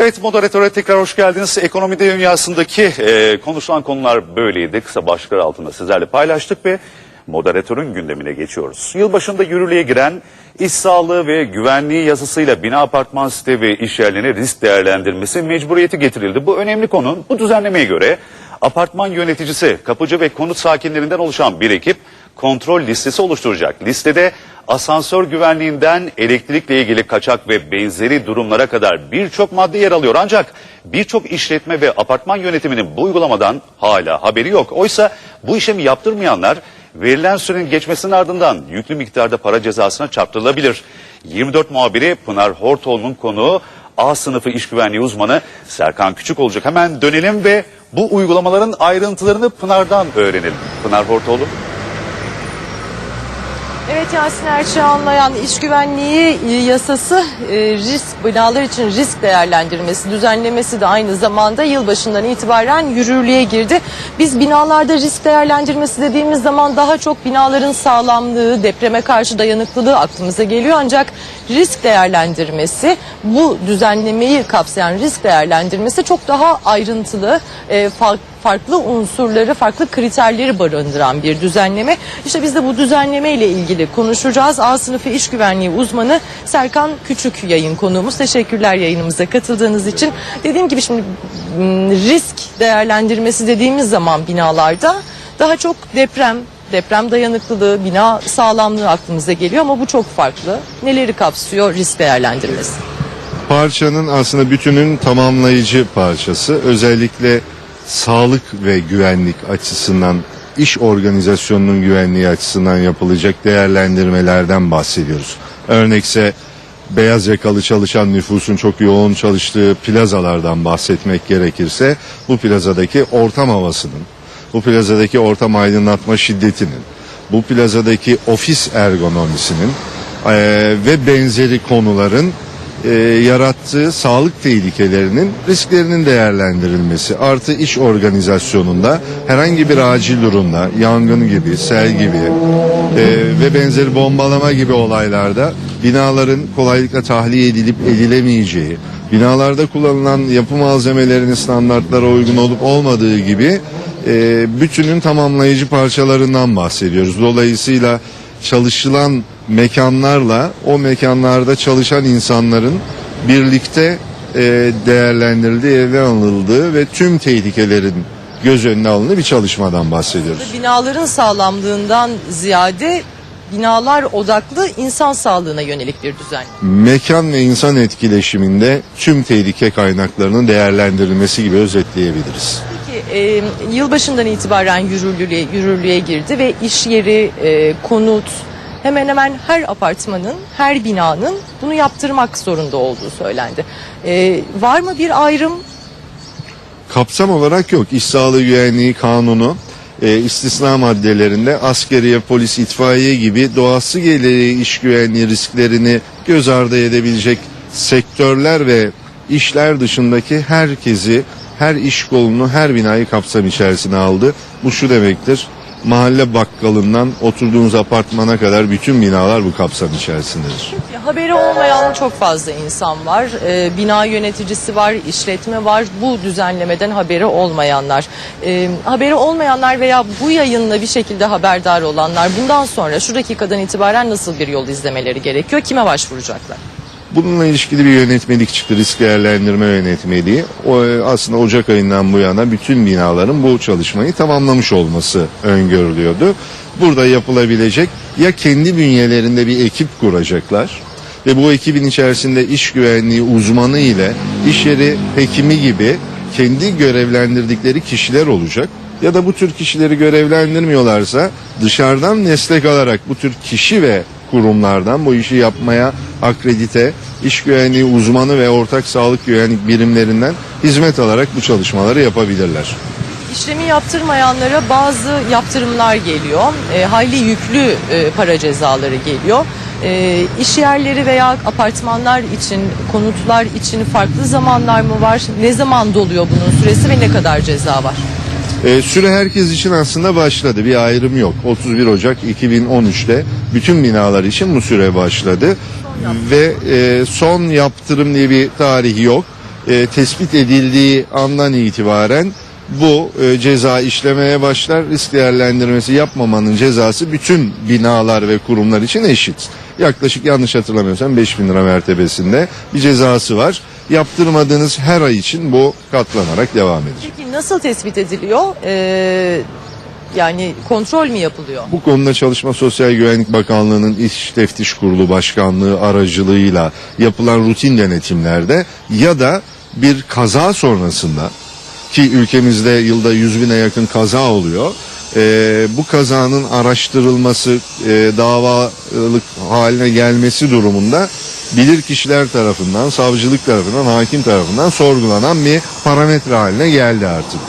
Evet moderatöre tekrar hoş geldiniz. Ekonomi dünyasındaki e, konuşulan konular böyleydi. Kısa başlıklar altında sizlerle paylaştık ve moderatörün gündemine geçiyoruz. Yılbaşında yürürlüğe giren iş sağlığı ve güvenliği yasasıyla bina apartman site ve iş yerlerine risk değerlendirmesi mecburiyeti getirildi. Bu önemli konu. Bu düzenlemeye göre apartman yöneticisi, kapıcı ve konut sakinlerinden oluşan bir ekip kontrol listesi oluşturacak. Listede asansör güvenliğinden elektrikle ilgili kaçak ve benzeri durumlara kadar birçok madde yer alıyor. Ancak birçok işletme ve apartman yönetiminin bu uygulamadan hala haberi yok. Oysa bu işlemi yaptırmayanlar verilen sürenin geçmesinin ardından yüklü miktarda para cezasına çarptırılabilir. 24 muhabiri Pınar Hortoğlu'nun konuğu A sınıfı iş güvenliği uzmanı Serkan Küçük olacak. Hemen dönelim ve bu uygulamaların ayrıntılarını Pınar'dan öğrenelim. Pınar Hortoğlu. Evet Yasin Erçi anlayan iş güvenliği e, yasası e, risk binalar için risk değerlendirmesi düzenlemesi de aynı zamanda yılbaşından itibaren yürürlüğe girdi. Biz binalarda risk değerlendirmesi dediğimiz zaman daha çok binaların sağlamlığı, depreme karşı dayanıklılığı aklımıza geliyor ancak risk değerlendirmesi bu düzenlemeyi kapsayan risk değerlendirmesi çok daha ayrıntılı, e, farklı farklı unsurları, farklı kriterleri barındıran bir düzenleme. İşte biz de bu düzenleme ile ilgili konuşacağız. A sınıfı iş güvenliği uzmanı Serkan Küçük yayın konuğumuz. Teşekkürler yayınımıza katıldığınız için. Dediğim gibi şimdi m, risk değerlendirmesi dediğimiz zaman binalarda daha çok deprem, deprem dayanıklılığı, bina sağlamlığı aklımıza geliyor ama bu çok farklı. Neleri kapsıyor risk değerlendirmesi? parçanın aslında bütünün tamamlayıcı parçası. Özellikle sağlık ve güvenlik açısından, iş organizasyonunun güvenliği açısından yapılacak değerlendirmelerden bahsediyoruz. Örnekse beyaz yakalı çalışan nüfusun çok yoğun çalıştığı plazalardan bahsetmek gerekirse bu plazadaki ortam havasının, bu plazadaki ortam aydınlatma şiddetinin, bu plazadaki ofis ergonomisinin eee, ve benzeri konuların e, yarattığı sağlık tehlikelerinin risklerinin değerlendirilmesi artı iş organizasyonunda herhangi bir acil durumda yangın gibi sel gibi e, ve benzeri bombalama gibi olaylarda binaların kolaylıkla tahliye edilip edilemeyeceği binalarda kullanılan yapı malzemelerinin standartlara uygun olup olmadığı gibi e, bütünün tamamlayıcı parçalarından bahsediyoruz. Dolayısıyla çalışılan mekanlarla o mekanlarda çalışan insanların birlikte e, değerlendirildiği, ele alındığı ve tüm tehlikelerin göz önüne alındığı bir çalışmadan bahsediyoruz. Binaların sağlamlığından ziyade binalar odaklı insan sağlığına yönelik bir düzenleme. Mekan ve insan etkileşiminde tüm tehlike kaynaklarının değerlendirilmesi gibi özetleyebiliriz. Peki e, yılbaşından itibaren yürürlüğe, yürürlüğe girdi ve iş yeri, e, konut hemen hemen her apartmanın, her binanın bunu yaptırmak zorunda olduğu söylendi. E, var mı bir ayrım? Kapsam olarak yok. İş sağlığı güvenliği kanunu e, istisna maddelerinde askeriye, polis, itfaiye gibi doğası gereği iş güvenliği risklerini göz ardı edebilecek sektörler ve işler dışındaki herkesi, her iş kolunu, her binayı kapsam içerisine aldı. Bu şu demektir. Mahalle bakkalından oturduğunuz apartmana kadar bütün binalar bu kapsam içerisindedir. Haberi olmayan çok fazla insan var. E, bina yöneticisi var, işletme var. Bu düzenlemeden haberi olmayanlar. E, haberi olmayanlar veya bu yayınla bir şekilde haberdar olanlar bundan sonra şu dakikadan itibaren nasıl bir yol izlemeleri gerekiyor? Kime başvuracaklar? Bununla ilişkili bir yönetmelik çıktı. Risk değerlendirme yönetmeliği. O, e, aslında Ocak ayından bu yana bütün binaların bu çalışmayı tamamlamış olması öngörülüyordu. Burada yapılabilecek ya kendi bünyelerinde bir ekip kuracaklar ve bu ekibin içerisinde iş güvenliği uzmanı ile iş yeri hekimi gibi kendi görevlendirdikleri kişiler olacak. Ya da bu tür kişileri görevlendirmiyorlarsa dışarıdan destek alarak bu tür kişi ve kurumlardan bu işi yapmaya akredite, iş güvenliği uzmanı ve ortak sağlık güvenlik birimlerinden hizmet alarak bu çalışmaları yapabilirler. İşlemi yaptırmayanlara bazı yaptırımlar geliyor. E, hayli yüklü e, para cezaları geliyor. E, iş yerleri veya apartmanlar için, konutlar için farklı zamanlar mı var? Ne zaman doluyor bunun süresi ve ne kadar ceza var? Ee, süre herkes için aslında başladı. Bir ayrım yok. 31 Ocak 2013'te bütün binalar için bu süre başladı. Ve e, son yaptırım diye bir tarih yok. e, tespit edildiği andan itibaren bu e, ceza işlemeye başlar. Risk değerlendirmesi yapmamanın cezası bütün binalar ve kurumlar için eşit. Yaklaşık yanlış hatırlamıyorsam 5000 lira mertebesinde bir cezası var. Yaptırmadığınız her ay için bu katlanarak devam edecek. Peki nasıl tespit ediliyor? Ee, yani kontrol mü yapılıyor? Bu konuda Çalışma Sosyal Güvenlik Bakanlığı'nın İş Teftiş Kurulu Başkanlığı aracılığıyla yapılan rutin denetimlerde ya da bir kaza sonrasında ki ülkemizde yılda 100 bine yakın kaza oluyor. Ee, bu kazanın araştırılması, e, davalık haline gelmesi durumunda bilir kişiler tarafından, savcılık tarafından, hakim tarafından sorgulanan bir parametre haline geldi artık.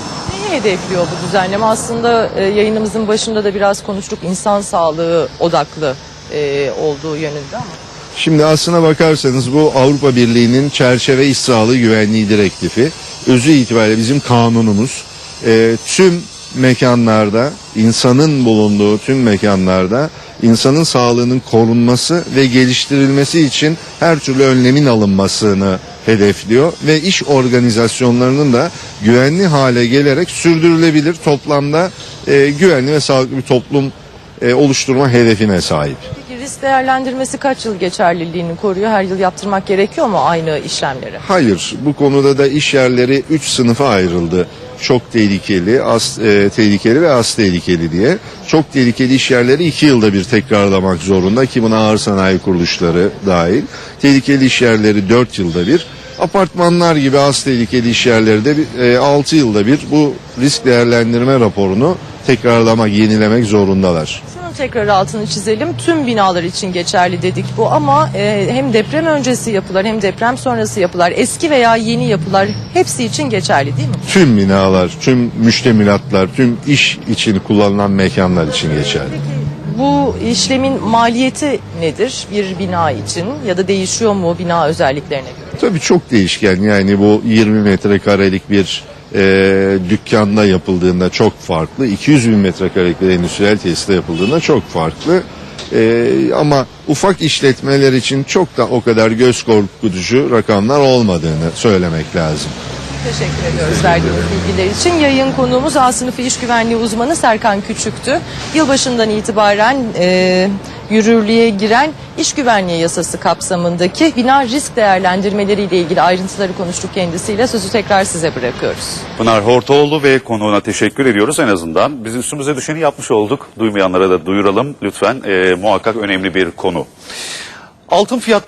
Neyi hedefliyor bu düzenleme? Aslında e, yayınımızın başında da biraz konuştuk insan sağlığı odaklı e, olduğu yönünde ama. Şimdi aslına bakarsanız bu Avrupa Birliği'nin çerçeve iş sağlığı güvenliği direktifi özü itibariyle bizim kanunumuz e, tüm mekanlarda insanın bulunduğu tüm mekanlarda insanın sağlığının korunması ve geliştirilmesi için her türlü önlemin alınmasını hedefliyor ve iş organizasyonlarının da güvenli hale gelerek sürdürülebilir toplamda e, güvenli ve sağlıklı bir toplum e, oluşturma hedefine sahip. Peki risk değerlendirmesi kaç yıl geçerliliğini koruyor? Her yıl yaptırmak gerekiyor mu aynı işlemleri? Hayır, bu konuda da iş yerleri 3 sınıfa ayrıldı. Çok tehlikeli, az e, tehlikeli ve az tehlikeli diye. Çok tehlikeli iş yerleri 2 yılda bir tekrarlamak zorunda ki buna ağır sanayi kuruluşları dahil. Tehlikeli iş yerleri 4 yılda bir. Apartmanlar gibi az tehlikeli iş yerleri de 6 yılda bir bu risk değerlendirme raporunu tekrarlamak, yenilemek zorundalar. Şunun tekrar altını çizelim. Tüm binalar için geçerli dedik bu ama e, hem deprem öncesi yapılar hem deprem sonrası yapılar, eski veya yeni yapılar hepsi için geçerli değil mi? Tüm binalar, tüm müştemilatlar, tüm iş için kullanılan mekanlar için geçerli. Bu işlemin maliyeti nedir bir bina için ya da değişiyor mu bina özelliklerine göre? Tabii çok değişken yani bu 20 metrekarelik bir e, dükkanda yapıldığında çok farklı. 200 bin metrekarelik bir endüstriyel tesiste yapıldığında çok farklı. E, ama ufak işletmeler için çok da o kadar göz korkutucu rakamlar olmadığını söylemek lazım. Teşekkür ediyoruz verdiğiniz bilgiler için. Yayın konuğumuz A sınıfı iş güvenliği uzmanı Serkan Küçük'tü. Yılbaşından itibaren e, yürürlüğe giren iş güvenliği yasası kapsamındaki bina risk değerlendirmeleriyle ilgili ayrıntıları konuştuk kendisiyle. Sözü tekrar size bırakıyoruz. Pınar Hortoğlu ve konuğuna teşekkür ediyoruz en azından. Biz üstümüze düşeni yapmış olduk. Duymayanlara da duyuralım lütfen. Ee, muhakkak önemli bir konu. Altın fiyatları